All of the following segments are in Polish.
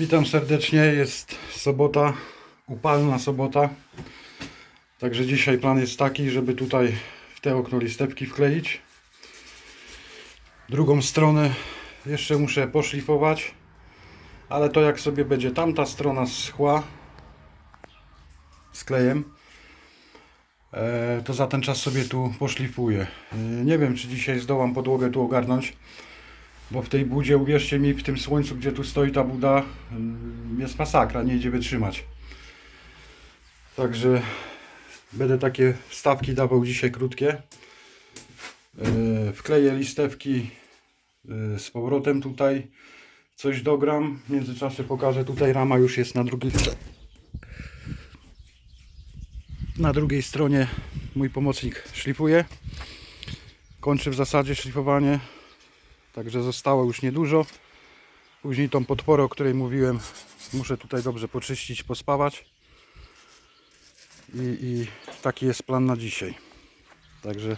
Witam serdecznie, jest sobota, upalna sobota. Także dzisiaj plan jest taki, żeby tutaj w te okno listewki wkleić. Drugą stronę jeszcze muszę poszlifować, ale to jak sobie będzie tamta strona schła z klejem, e, to za ten czas sobie tu poszlifuję. E, Nie wiem, czy dzisiaj zdołam podłogę tu ogarnąć. Bo w tej budzie, uwierzcie mi, w tym słońcu, gdzie tu stoi ta buda, ym, jest masakra, nie idzie wytrzymać. Także będę takie wstawki dawał dzisiaj krótkie. Yy, Wkleję listewki yy, z powrotem tutaj. Coś dogram. W międzyczasie pokażę. Tutaj rama już jest na drugiej Na drugiej stronie mój pomocnik szlifuje. Kończy w zasadzie szlifowanie. Także zostało już niedużo. Później tą podporę, o której mówiłem, muszę tutaj dobrze poczyścić, pospawać. I, I taki jest plan na dzisiaj. Także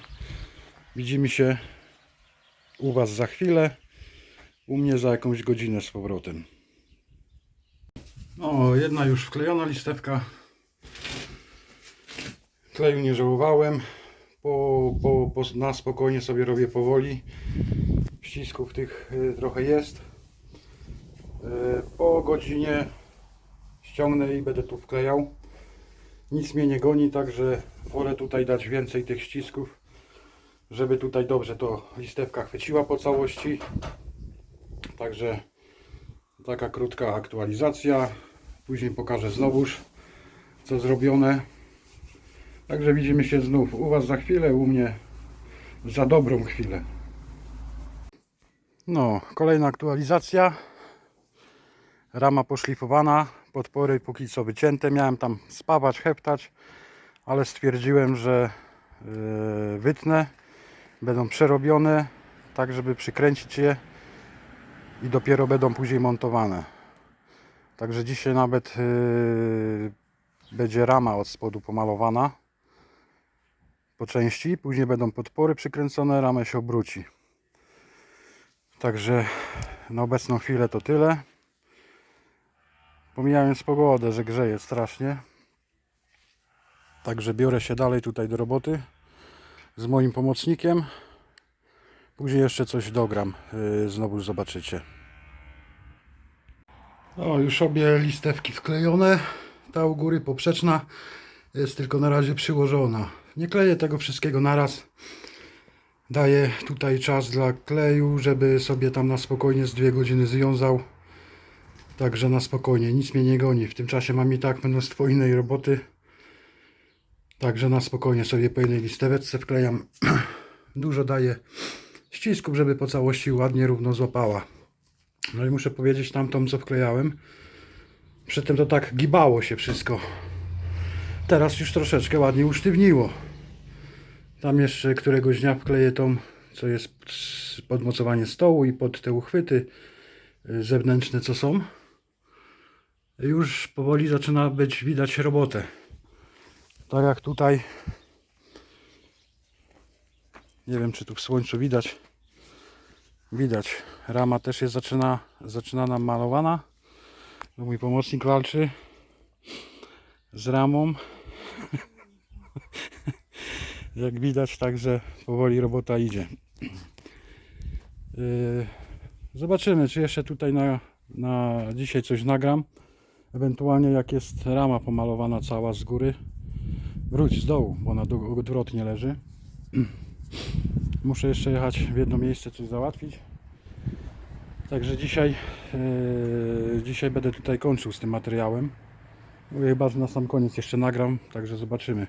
widzimy się u Was za chwilę. U mnie za jakąś godzinę z powrotem. O, jedna już wklejona listewka. Kleju nie żałowałem. Po, po, po, na spokojnie sobie robię powoli ścisków tych y, trochę jest. Y, Po godzinie ściągnę i będę tu wklejał. Nic mnie nie goni, także wolę tutaj dać więcej tych ścisków, żeby tutaj dobrze to listewka chwyciła po całości. Także taka krótka aktualizacja. Później pokażę znowuż co zrobione. Także widzimy się znów u Was za chwilę, u mnie za dobrą chwilę. No, kolejna aktualizacja. Rama poszlifowana, podpory póki co wycięte. Miałem tam spawać, heptać, ale stwierdziłem, że yy, wytnę. Będą przerobione, tak żeby przykręcić je i dopiero będą później montowane. Także dzisiaj nawet yy, będzie rama od spodu pomalowana po części. Później będą podpory przykręcone, rama się obróci. Także na obecną chwilę to tyle. Pomijając pogodę, że grzeje strasznie. Także biorę się dalej tutaj do roboty z moim pomocnikiem. Później jeszcze coś dogram. Yy, Znowu zobaczycie. O, już obie listewki wklejone. Ta u góry poprzeczna jest tylko na razie przyłożona. Nie kleję tego wszystkiego naraz. Daję tutaj czas dla kleju, żeby sobie tam na spokojnie z dwie godziny związał. Także na spokojnie, nic mnie nie goni. W tym czasie mam i tak mnóstwo innej roboty. Także na spokojnie sobie po jednej listeweczce wklejam. Dużo daję ścisków, żeby po całości ładnie równo złapała. No i muszę powiedzieć tamtą co wklejałem. Przedtem to tak gibało się wszystko. Teraz już troszeczkę ładnie usztywniło. Tam jeszcze któregoś dnia wkleję tą, co jest podmocowanie stołu i pod te uchwyty y, zewnętrzne, co są. Już powoli zaczyna być widać robotę. Tak jak tutaj. Nie wiem, czy tu w słońcu widać. Widać. Rama też jest zaczyna, zaczyna nam malowana. Mój pomocnik walczy z ramą. Jak widać, także powoli robota idzie. Yy, Zobaczymy, czy jeszcze tutaj na, na dzisiaj coś nagram. Ewentualnie jak jest rama pomalowana cała z góry. Wróć z dołu, bo ona odwrotnie leży. Muszę jeszcze jechać w jedno miejsce, coś załatwić. Także dzisiaj, yy, dzisiaj będę tutaj kończył z tym materiałem. Chyba, na sam koniec jeszcze nagram, także zobaczymy.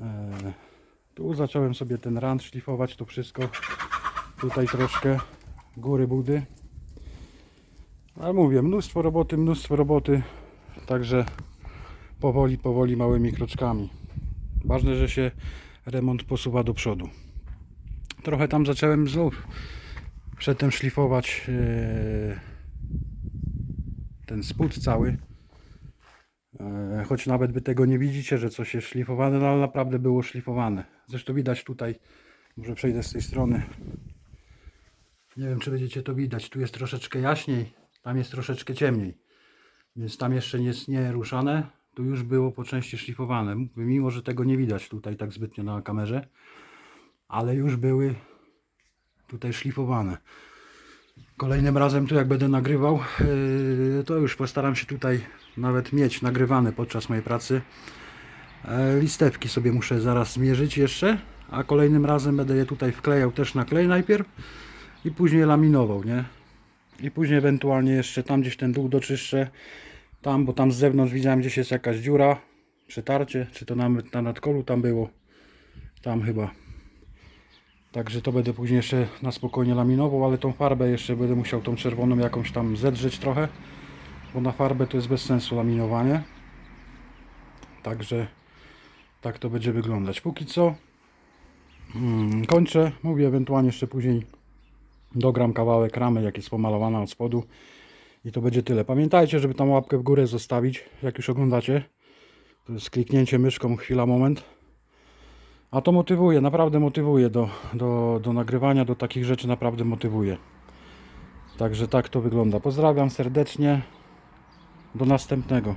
E, Tu zacząłem sobie ten rand szlifować, to wszystko. Tutaj troszkę góry budy. Ale mówię, mnóstwo roboty, mnóstwo roboty. Także powoli, powoli, małymi kroczkami. Ważne, że się remont posuwa do przodu. Trochę tam zacząłem znów przedtem szlifować e, ten spód cały. E, Choć nawet by tego nie widzicie, że coś jest szlifowane, no ale naprawdę było szlifowane. Zresztą widać tutaj, może przejdę z tej strony. Nie wiem, czy będziecie to widać. Tu jest troszeczkę jaśniej. Tam jest troszeczkę ciemniej. Więc tam jeszcze nie jest nieruszane. Tu już było po części szlifowane. Mimo, że tego nie widać tutaj tak zbytnio na kamerze. Ale już były tutaj szlifowane. Kolejnym razem tu jak będę nagrywał, yy, to już postaram się tutaj nawet mieć nagrywane podczas mojej pracy. E, Listewki sobie muszę zaraz zmierzyć jeszcze, a kolejnym razem będę je tutaj wklejał też na klej najpierw i później laminował, nie? I później ewentualnie jeszcze tam gdzieś ten dół doczyszczę, tam, bo tam z zewnątrz widziałem gdzieś jest jakaś dziura, przetarcie, czy to nawet na nadkolu tam było, tam chyba. Także to będę później jeszcze na spokojnie laminował, ale tą farbę jeszcze będę musiał tą czerwoną jakąś tam zedrzeć trochę, bo na farbę to jest bez sensu laminowanie. Także tak to będzie wyglądać. Póki co mm, kończę, mówię ewentualnie jeszcze później dogram kawałek ramy, jak jest pomalowana od spodu i to będzie tyle. Pamiętajcie, żeby tam łapkę w górę zostawić, jak już oglądacie. To jest kliknięcie myszką, chwila, moment. A to motywuje, naprawdę motywuje do, do, do nagrywania, do takich rzeczy naprawdę motywuje. Także tak to wygląda. Pozdrawiam serdecznie. Do następnego.